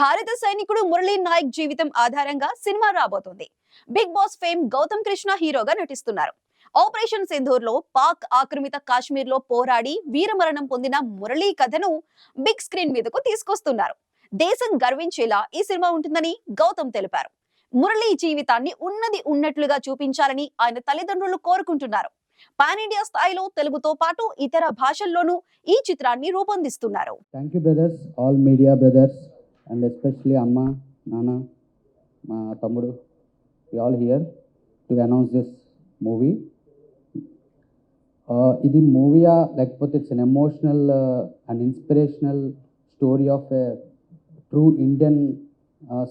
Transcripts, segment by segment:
భారత సైనికుడు మురళీ నాయక్ జీవితం ఆధారంగా సినిమా రాబోతోంది. Bigg Boss fame Gautham Krishna హీరోగా నటిస్తున్నారు. ఆపరేషన్ సింధూర్లో పాక్ ఆక్రమిత కాశ్మీర్లో పోరాడి వీరమరణం పొందిన మురళీ కథను బిగ్ స్క్రీన్ మీదకు తీసుకొస్తున్నారు. దేశం గర్వించేలా ఈ సినిమా ఉంటుందని గౌతమ్ తెలిపారు. మురళీ జీవితాన్ని ఉన్నది ఉన్నట్లుగా చూపించాలని ఆయన తల్లిదండ్రులు కోరుకుంటున్నారు. పాన్ ఇండియా స్థాయిలో తెలుగుతో పాటు ఇతర భాషల్లోనూ ఈ చిత్రాన్ని రూపొందిస్తున్నారు. Thank you brothers all media brothers and especially అమ్మ నాన్న మా తమ్ముడు we all here to announce this movie ఇది మూవీయా లేకపోతే it's an emotional and inspirational story of a true Indian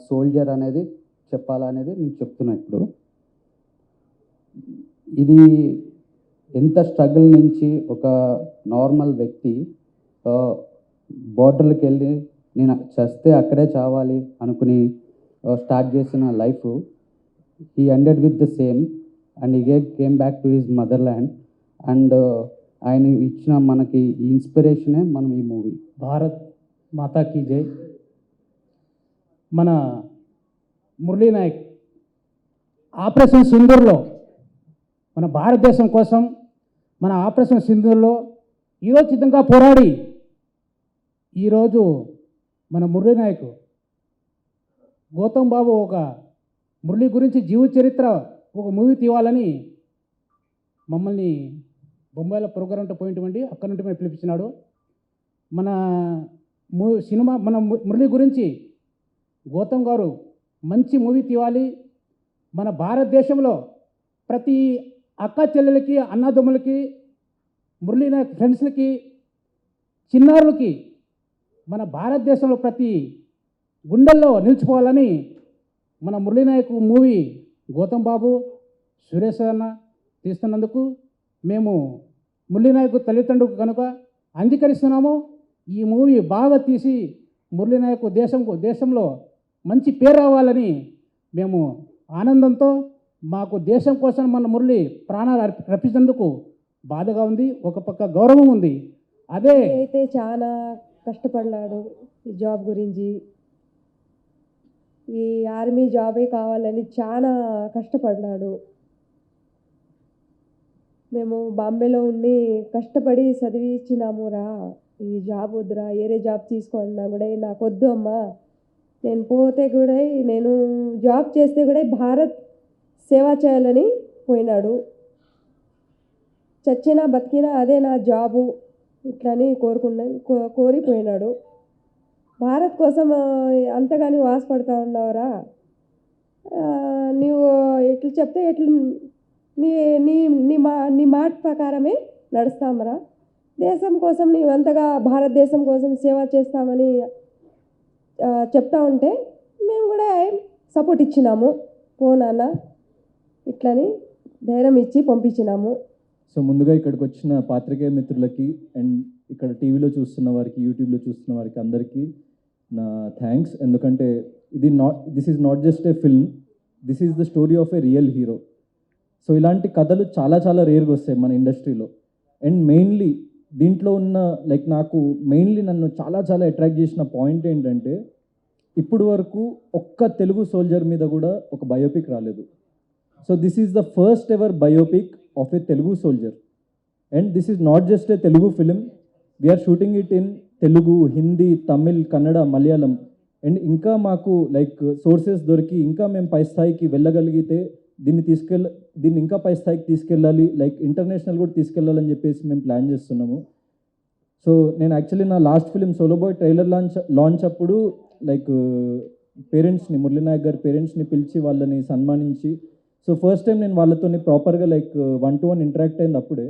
soldier అనేది చెప్పాలనేది నేను చెప్తున్నా ఇప్పుడు. ఇది ఎంత స్ట్రగుల్ నుంచి ఒక నార్మల్ వ్యక్తి uh, బార్డర్కి వెళ్ళి నేను చస్తే అక్కడే చావాలి అనుకుని స్టార్ట్ చేసిన life he ended with the same and he came back to his mother land and ఆయన ఇచ్చిన మనకి ఈ ఇన్స్పిరేషనే మనం ఈ మూవీ భారత్ మాతా కీ జై. మన మురళీ నాయక్ ఆపరేషన్ సింధూర్లో మన భారతదేశం కోసం మన ఆపరేషన్ సింధూర్లో ఈరోచితంగా పోరాడి ఈరోజు మన మురళీ నాయక్. గౌతమ్ బాబు ఒక మురళి గురించి జీవ చరిత్ర ఒక మూవీ తీవాలని మమ్మల్ని బొంబాయిలో ప్రోగ్రామ్ ఉంటే అక్కడ నుండి మేము పిలిపించినాడు. మన మూ సినిమా మన ము- మురళి గురించి గౌతమ్ గారు మంచి మూవీ తీవాలి. మన భారతదేశంలో ప్రతి అక్క చెల్లెలకి అన్నదమ్ములకి మురళీ నాయక్ ఫ్రెండ్స్లకి చిన్నారులకి మన భారతదేశంలో ప్రతి గుండెల్లో నిలిచిపోవాలని మన మురళీనాయక్ మూవీ గౌతమ్ బాబు సురేష్ అన్న తీస్తున్నందుకు మేము మురళీనాయక్ తల్లిదండ్రులకు కనుక అంగీకరిస్తున్నాము ఈ మూవీ బాగా తీసి మురళీనాయక్ దేశం దేశంలో మంచి పేరు రావాలని మేము ఆనందంతో మాకు దేశం కోసం మన మురళి ప్రాణాలు అర్పించినందుకు బాధగా ఉంది ఒక పక్క గౌరవం ఉంది. అదే అయితే చాలా కష్టపడినాడు ఈ జాబ్ గురించి. ఈ ఆర్మీ జాబే కావాలని చాలా కష్టపడ్డాడు. మేము బాంబేలో ఉండి కష్టపడి చదివించినామురా ఈ జాబ్ వద్దురా వేరే జాబ్ తీసుకోవాలన్నా కూడా నాకు వద్దు అమ్మా. నేను పోతే కూడా నేను జాబ్ చేస్తే కూడా భారత్ సేవ చేయాలని పోయినాడు. చచ్చినా బతికినా అదే నా జాబు. ఇట్లని కోరుకున్నా కో- కోరిపోయినాడు. భారత్ కోసం అంతగాని వాసపడతా ఉన్నావురా. నీవు ఎట్లు చెప్తే ఎట్లు నీ నీ నీ మా నీ మాట ప్రకారమే నడుస్తామరా దేశం కోసం నీవు అంతగా భారతదేశం కోసం సేవ చేస్తామని చెప్తా ఉంటే మేము కూడా సపోర్ట్ ఇచ్చినాము. పోనాన్న ఇట్లని ధైర్యం ఇచ్చి పంపించినాము. సో ముందుగా ఇక్కడికి వచ్చిన పాత్రికేయ మిత్రులకి అండ్ ఇక్కడ టీవీలో చూస్తున్న వారికి యూట్యూబ్లో చూస్తున్న వారికి అందరికీ నా థ్యాంక్స్. ఎందుకంటే ఇది not this is not just a film this is the story of a real hero so ఇలాంటి కథలు చాలా చాలా రేర్గా వస్తాయి మన ఇండస్ట్రీలో. అండ్ మెయిన్లీ దీంట్లో ఉన్న లైక్ నాకు మెయిన్లీ నన్ను చాలా చాలా అట్రాక్ట్ చేసిన పాయింట్ ఏంటంటే ఇప్పుడు వరకు ఒక్క తెలుగు సోల్జర్ మీద కూడా ఒక బయోపిక్ రాలేదు. So this is the first ever biopic of a Telugu soldier and this is not just a Telugu film we're shooting it in Telugu Hindi Tamil Kannada Malayalam and ఇంకా మాకు like sources దొరికి ఇంకా మేము పై స్థాయికి వెళ్ళగలిగితే దీన్ని తీసుకెళ్ళ దీన్ని ఇంకా పై స్థాయికి తీసుకెళ్ళాలి లైక్ ఇంటర్నేషనల్ కూడా తీసుకెళ్ళాలని చెప్పేసి మేము ప్లాన్ చేస్తున్నాము. సో నేను యాక్చువల్లీ నా last film Solo Boy trailer launch launch అప్పుడు లైక్ పేరెంట్స్ని మురళీనాయక్ గారి పేరెంట్స్ని పిలిచి వాళ్ళని సన్మానించి సో ఫస్ట్ టైం నేను వాళ్ళతో ప్రాపర్గా like one to one interact అయింది అప్పుడే.